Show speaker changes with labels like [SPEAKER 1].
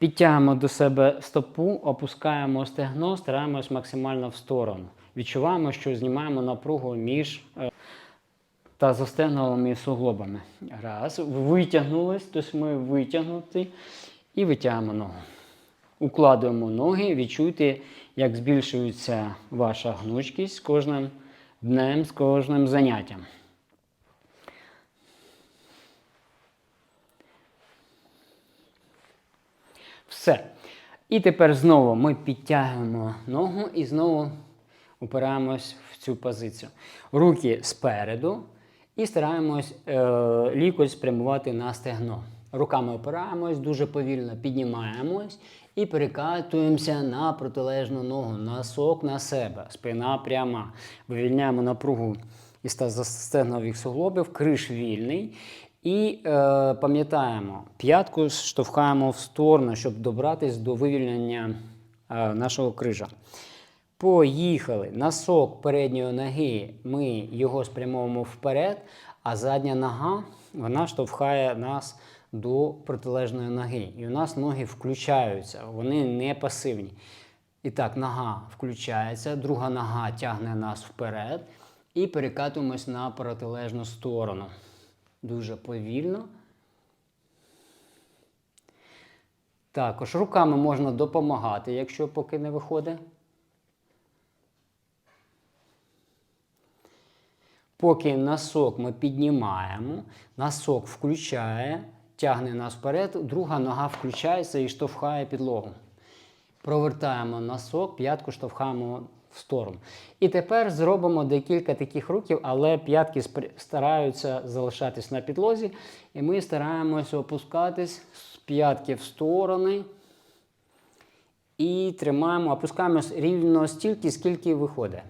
[SPEAKER 1] Підтягуємо до себе стопу, опускаємо стегно, стараємось максимально в сторону. Відчуваємо, що знімаємо напругу між е, та застегновими суглобами. Раз. Витягнулись, тобто ми витягнуті і витягуємо ногу. Укладуємо ноги, відчуйте, як збільшується ваша гнучкість з кожним днем, з кожним заняттям. Все. І тепер знову ми підтягуємо ногу і знову опираємось в цю позицію. Руки спереду і стараємось е, лікоть спрямувати на стегно. Руками опираємось, дуже повільно піднімаємось і перекатуємося на протилежну ногу, носок на себе, спина пряма. Вивільняємо напругу із стегнових суглобів, криш вільний. І е, пам'ятаємо, п'ятку штовхаємо в сторону, щоб добратись до вивільнення е, нашого крижа. Поїхали. Носок передньої ноги, ми його спрямовуємо вперед, а задня нога вона штовхає нас до протилежної ноги. І у нас ноги включаються, вони не пасивні. І так, нога включається, друга нога тягне нас вперед і перекатуємось на протилежну сторону. Дуже повільно. Також руками можна допомагати, якщо поки не виходить. Поки носок ми піднімаємо, носок включає, тягне нас вперед, друга нога включається і штовхає підлогу. Провертаємо носок, п'ятку штовхаємо в сторону. І тепер зробимо декілька таких рухів, але п'ятки стараються залишатись на підлозі. І ми стараємося опускатись з п'ятки в сторони. І тримаємо, опускаємось рівно стільки, скільки виходить.